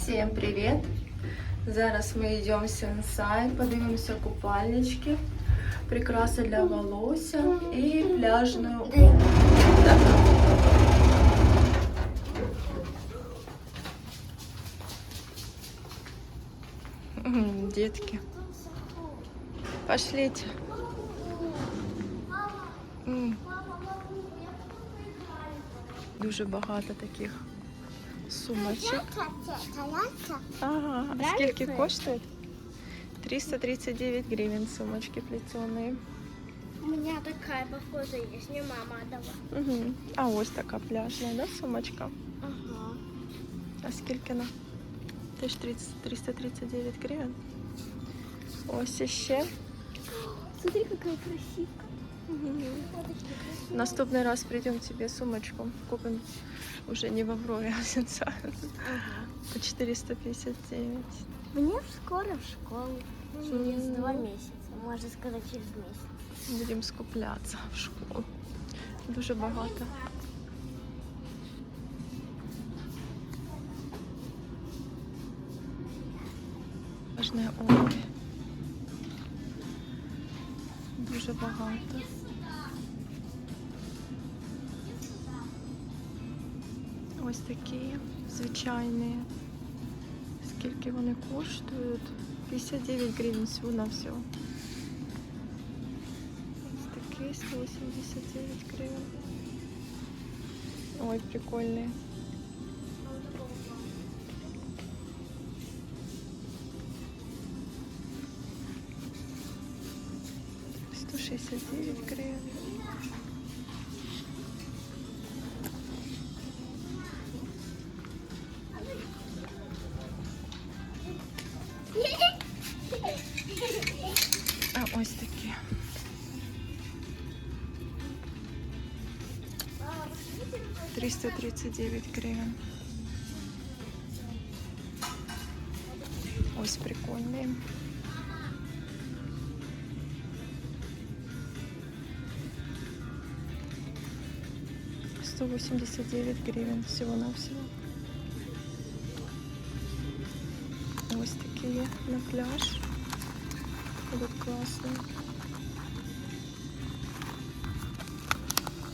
Всім привіт! Зараз ми йдемо в Сенсай, подивимося купальнички, прикраси для волосся і пляжну обувь. Так. М, Детки. Пошлите. М. Дуже багато таких сумочок. Ага, а скільки коштует? 339 гривен сумочки плетеные. У меня такая похожая есть, мне мама отдала. Угу. А ось така пляжна, да, сумочка? Ага. А скільки на? Теж 30, 339 гривень. Ось іще. Смотри, какая красивая. Мгм. Наступний раз прийдемо тебе сумочку. Купимо уже не в Аврові, а в Сенсай. Ага. По 459. Мне скоро в школу. Через два месяца, можно сказать, через месяц. Будемо скуплятися в школу. Дуже багато. Важне обувь. Дуже багато. Ось такі звичайні. Скільки вони коштують? 59 гривень всього на всього. Ось такий 189 гривень. Ой, прикольний. Сто шестьдесят девять гривен. А ось такі. Триста тридцать девять гривен. Ось прикольний. Сто восемьдесят девять гривен всего на всего. Ось такі є на пляж. Будуть класно.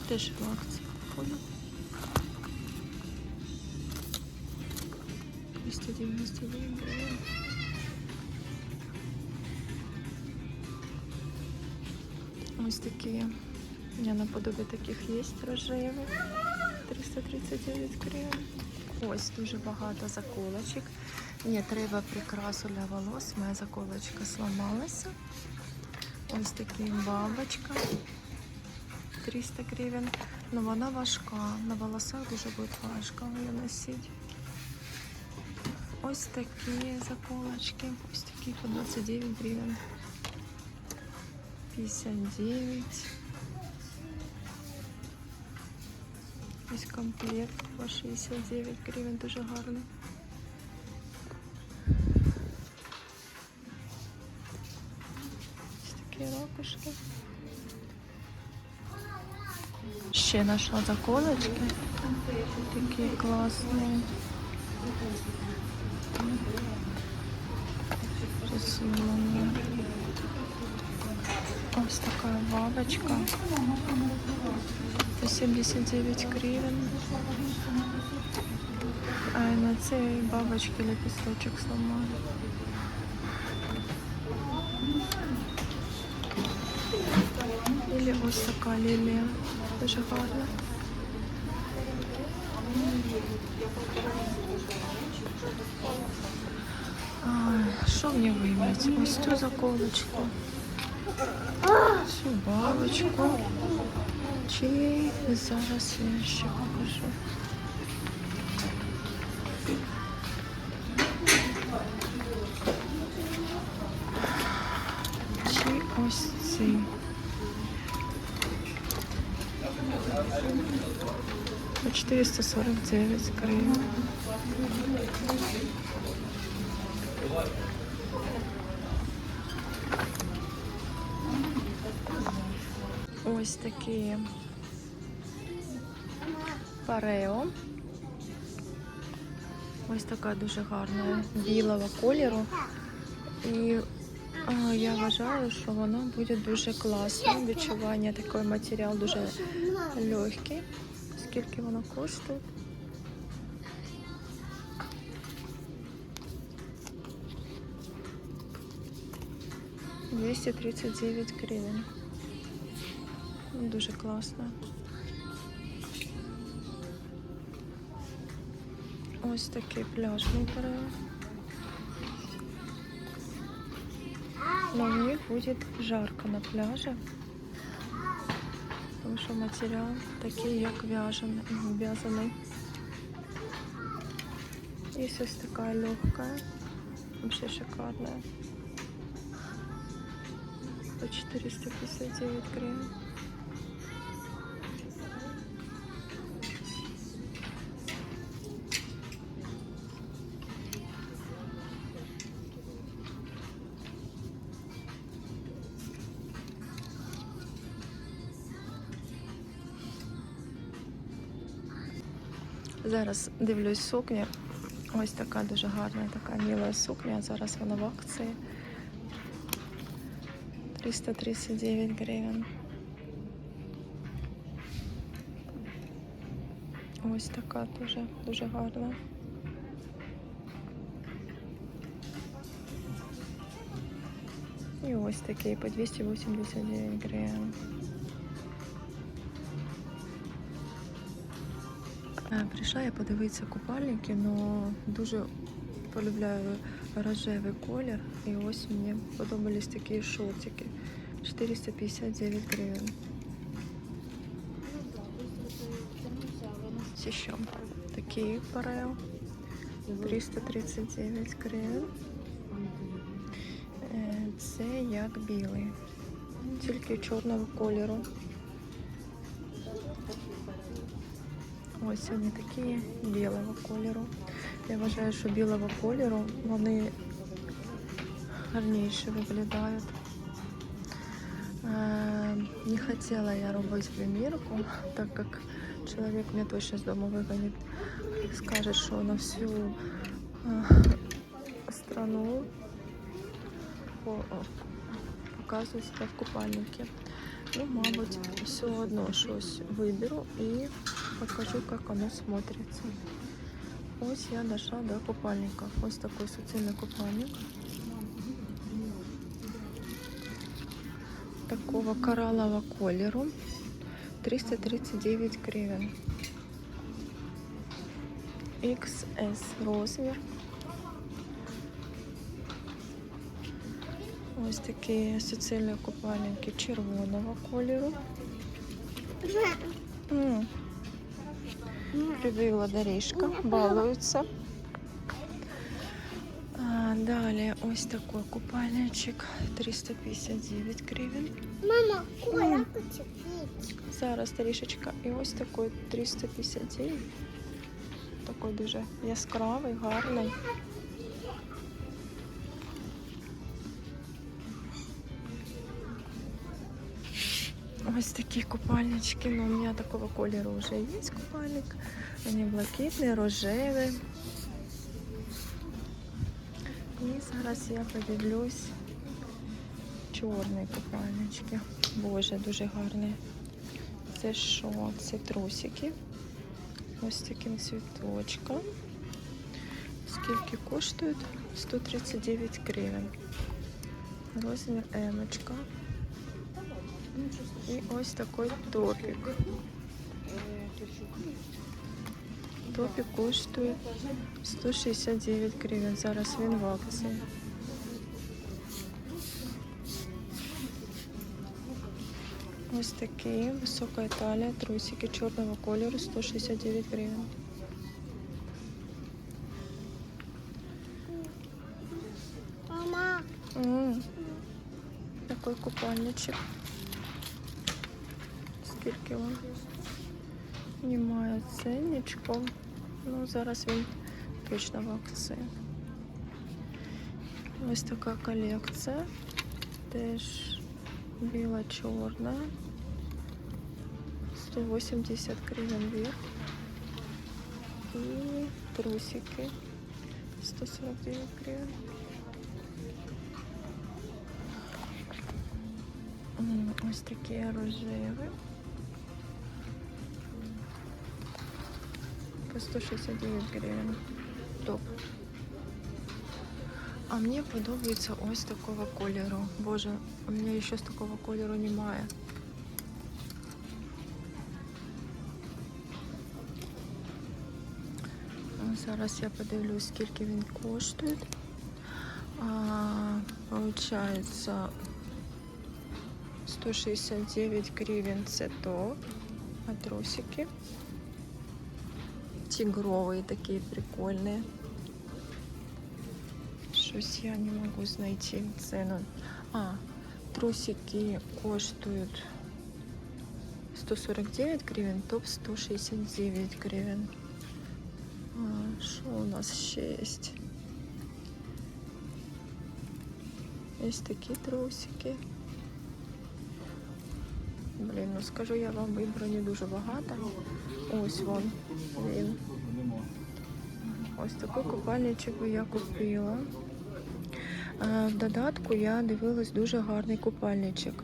Теж в акції походу. 299 гривень. Ось такі. Мене наподобі таких є рожеві. 339 гривень. Ось дуже багато заколочок. Мені треба прикрасу для волос. Моя заколочка зламалася. Ось такі бабочка. 300 гривень. Ну вона важка. На волосах дуже буде важко її носити. Ось такі заколочки. Ось такі по 29 гривень. 59. Ось комплект по 69 гривень. Дуже гарний. Ось такі ракушки. Ще знайшла заколочки. Такі класні. Рисунок. Ось така бабочка. По 79 гривень. А на цій бабочці лепесточок сломали. Или ось така лілія. Дуже гарна. Що мені вибрати? Ось цю заколочку. Цю бабочку. Чи зараз я ще покажу. Чи ось цей. По 449 гривень. Ось такі парео. Ось така дуже гарна білого кольору. І а, я вважаю, що воно буде дуже класно. Відчування такий матеріал дуже легкий. Скільки воно коштує? Двісті тридцять дев'ять гривень. дуже класно. Ось такий пляжний берег. Но ну, мне будет жарко на пляже, потому что материал такие, как вяженый, вязаный. И все такая легкая, вообще шикарная. По 459 гривен. Зараз дивлюсь сукні. Ось така дуже гарна, така міла сукня. Зараз вона в акції. 339 гривень. Ось така дуже, дуже гарна. І ось такий по 289 гривень. Прийшла я подивитися купальники, але дуже полюбляю рожевий колір. І ось мені подобались такі шортики. 459 гривень. Що? Такий парео. 339 гривень. Е, Це як білий. Тільки чорного кольору. Ось вони такі білого кольору. Я вважаю, що білого кольору вони гарніше виглядають. Е, Не хотела я робити примірку, так як чоловік мене точно з дому вигонить. Скаже, що на всю е, страну по- о, показує себе в купальнике. Ну, мабуть, все одно щось виберу і покажу, як воно смотрится. Ось я дошла до купальника. Ось такий суцільний купальник. Такого кораллового кольору. 339 гривен. XS розмір. Ось такі суцільні купальники червоного кольору. М. Привила доріжка, балуються. А, далі ось такий купальничок 359 гривень. Мама, Коля, Зараз доріжечка. І ось такий 359. Такий дуже яскравий, гарний. Ось такі купальнички. Ну, у меня такого кольору уже есть купальник. Они блакитний, рожевий. І зараз я подивлюсь чорні купальнички. Боже, дуже гарні. Це що? Це трусики. Ось таким цвіточком. Скільки коштують? 139 гривень. Розмір емочка. І ось такий топік. Топік коштує 169 гривень. Зараз він в акції. Ось такі висока талія, трусики чорного кольору 169 гривень. Мама, М, Такий купальничок. Скільки він? Немає ценничком. Ну, зараз він точно в акції. Ось така колекція. Теж біла-чорна. 180 гривень вверх. І трусики 149 гривен. М, Ось такі рожеві. По 169 гривень. Топ. А мені подобається ось такого кольору. Боже, у мене ще з такого кольору немає. А Зараз я подивлюсь, скільки він коштує. А, получається 169 гривень це топ. А трусики. Тигровые такие прикольные. Щось я не могу знайти цену. А, трусики коштують 149 гривен, топ 169 гривен. А, Що у нас ще є? Є такі трусики. Блін, ну скажу я вам, вибору не дуже багато. Ось вон він. Ось такий купальничок я купила. В додатку я дивилась дуже гарний купальничок.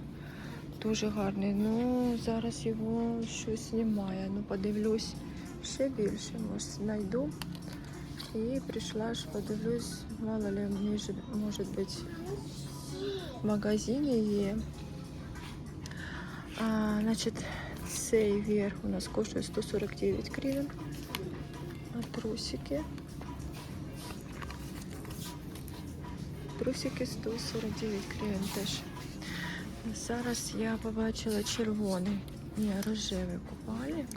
Дуже гарний. Ну, зараз його щось немає. Ну, подивлюсь ще більше. Може, знайду. І прийшла ж подивлюсь, мало ли, може, може бути, в магазині є. А, значить, цей верх у нас коштує 149 гривень. А трусики. Трусики 149 гривень теж. Зараз я побачила червоний, ні, рожевий купальник.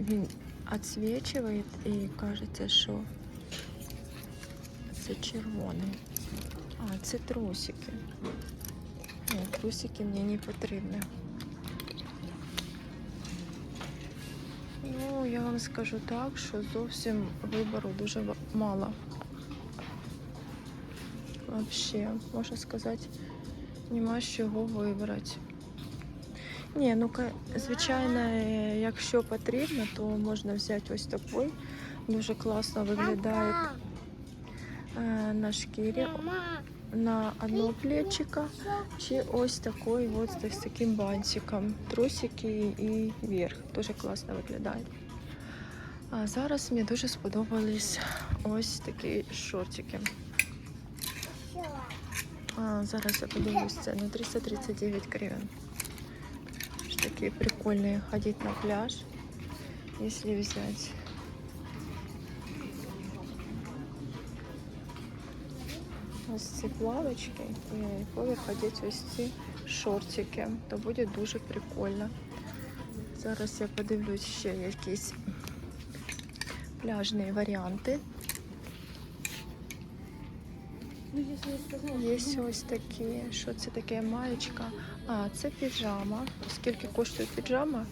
Він відсвічує і кажеться, що це червоний. А, це трусики. Ні, трусики мені не потрібні. Ну, я вам скажу так, що зовсім вибору дуже мало. Вообще, можна сказати, нема з чого вибрати. Ні, ну звичайно, якщо потрібно, то можна взяти ось такий. Дуже класно виглядає е, на шкірі на одно плечико. Чи ось такий от з таким бантиком. Трусики і верх. Дуже класно виглядає. А зараз мені дуже сподобались ось такі шортики. А, зараз я подивлюсь ціну 339 гривень. Такі прикольні ходити на пляж, якщо взяти. Ось ці плавочки і поверх одягти ось ці шортики, то буде дуже прикольно. Зараз я подивлюсь ще якісь пляжні варіанти. Є ось такі, що це таке маєчка. А, це піжама. Скільки коштує піжама?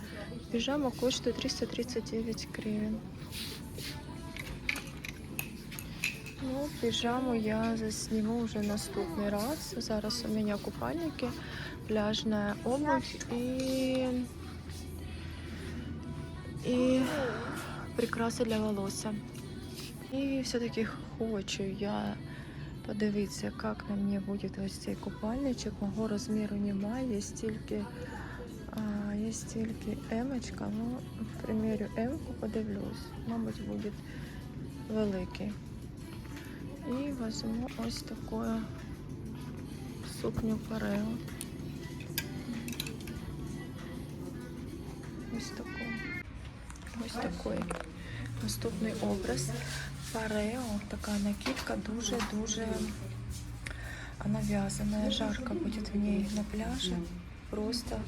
Піжама коштує 339 гривень. Ну, піжаму я засніму вже наступний раз. Зараз у мене купальники, пляжна обувь і, і прикраси для волосся. І все-таки хочу я подивитися, як на мені буде ось цей купальничок. Мого розміру немає, є тільки, а, є тільки емочка. Ну, в примірю емку подивлюсь. Мабуть, буде великий. І візьму ось таку сукню парео. Ось таку. Ось такий наступний образ. Парео, така накидка дуже-дуже навязанная. Жарко будет в ней на пляже. Просто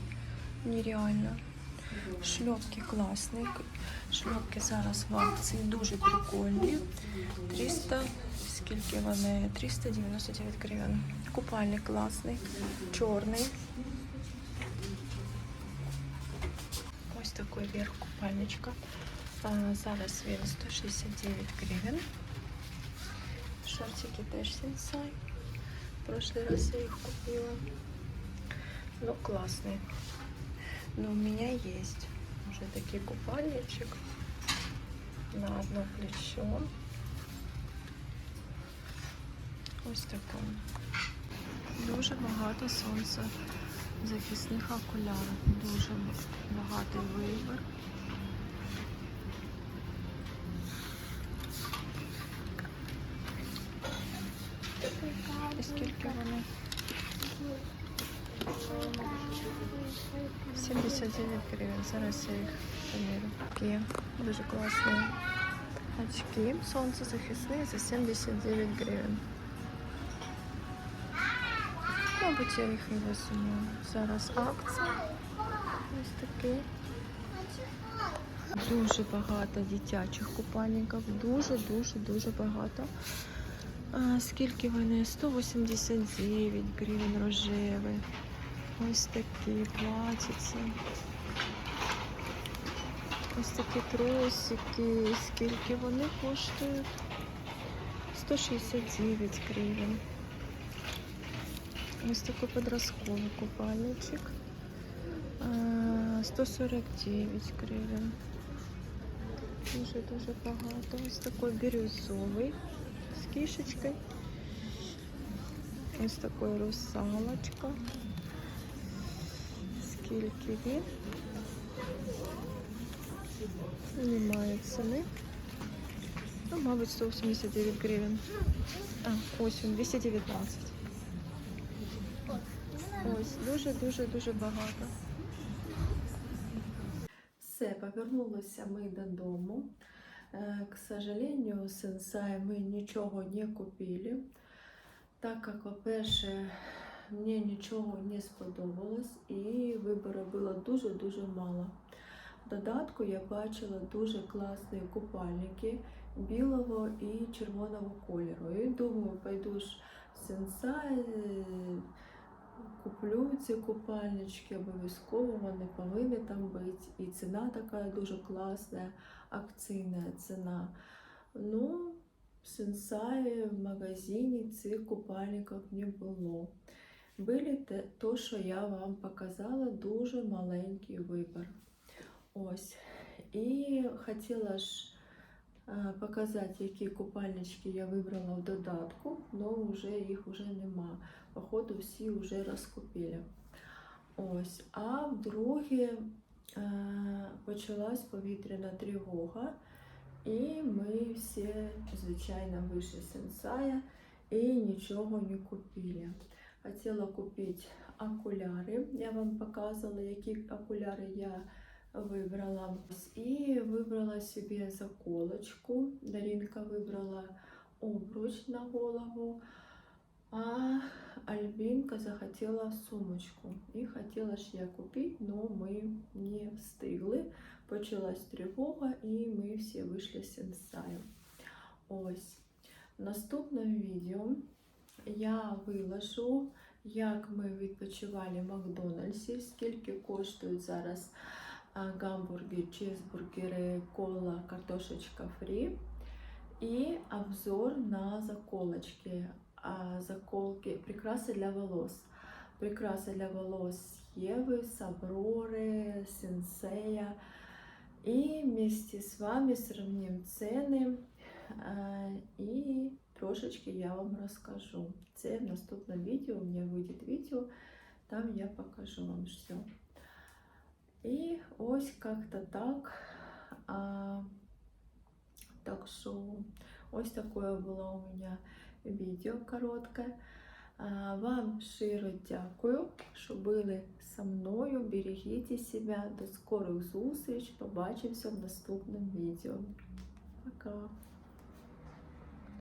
нереально. Шльопки класні. Шльопки зараз в акції дуже прикольні. 300, скільки вони? 399 гривень. Купальник класний, чорний. Ось такий верх купальничка. А, Зараз він 169 гривень. Шортики теж сенсай. Прошлый раз я их купила. Ну, классный. Но у меня есть уже такой купальничек на одно плечо. Ось такому. Дуже багато сонця захисних окулярів. Дуже багатий вибір. І скільки вони? 79 гривень. Зараз я їх помірю. Такі дуже класні очки. Сонцезахисні за 79 гривень. Мабуть, я їх візьму. Зараз акція. Ось такі. Дуже багато дитячих купальників. Дуже, дуже, дуже багато. А, скільки вони? 189 гривень рожевий. Ось такі платяться. Ось такі тросики. Скільки вони коштують? 169 гривень. Ось такий подростковий купальничок. А, 149 гривень. Дуже-дуже багато. Ось такий бірюзовий з кішечкою. Ось такий русалочка. Скільки він? Немає ціни. Ну, мабуть, 189 гривень. А, ось він, 219. Ось, дуже-дуже-дуже багато. Все, повернулися ми додому. Е, К сожалению, сенсай ми нічого не купили, так як, по-перше, мені нічого не сподобалось і вибору було дуже-дуже мало. В додатку я бачила дуже класні купальники білого і червоного кольору. І думаю, пойду ж сенсай, куплю ці купальнички, обов'язково вони повинні там бути. І ціна така дуже класна, акційна ціна. Ну, в Сенсаї в магазині цих купальників не було. Були те, то, що я вам показала, дуже маленький вибір. Ось. І хотіла ж показати, які купальнички я вибрала в додатку, але вже їх вже нема. Походу, всі вже розкупили. Ось. А вдруге е, почалась повітряна тривога, і ми всі, звичайно, вийшли з сенсая і нічого не купили. Хотіла купити окуляри. Я вам показувала, які окуляри я вибрала. І вибрала собі заколочку. Дарінка вибрала обруч на голову. А Альбинка захотела сумочку. І хотіла ж я купити, але ми не встигли. Почалась тривога, і ми всі вийшли з сенсаю. Ось. В наступному відео я виложу, як ми відпочивали в Макдональдсі, скільки коштують зараз а, гамбурги, чизбургери, кола, картошечка фрі. І обзор на заколочки. А, заколки, прикраси для волос. Прикраси для волос Єви, Саброри, Сенсея. І вместе з вами сравним ціни. А, і трошечки я вам розкажу. Це в наступному відео. У мене вийде відео, там я покажу вам все. І ось как-то так. А, так що ось таке було у мене Відео коротке. Вам щиро дякую, що були зі мною. Берегіть себе. До скорих зустріч. Побачимося в наступному відео. Пока!